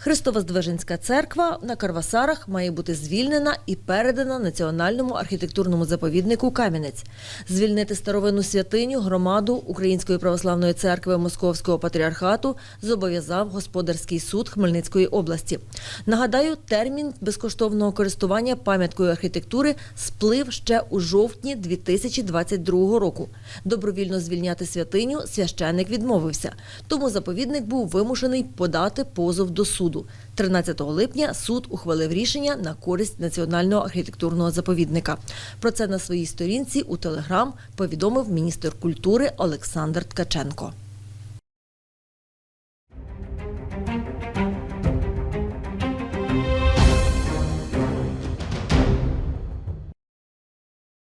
Христовоздвиженська церква на Карвасарах має бути звільнена і передана національному архітектурному заповіднику Кам'янець. Звільнити старовинну святиню громаду Української православної церкви Московського патріархату зобов'язав господарський суд Хмельницької області. Нагадаю, термін безкоштовного користування пам'яткою архітектури сплив ще у жовтні 2022 року. Добровільно звільняти святиню священник відмовився, тому заповідник був вимушений подати позов до суду. 13 липня суд ухвалив рішення на користь національного архітектурного заповідника. Про це на своїй сторінці у Телеграм повідомив міністр культури Олександр Ткаченко.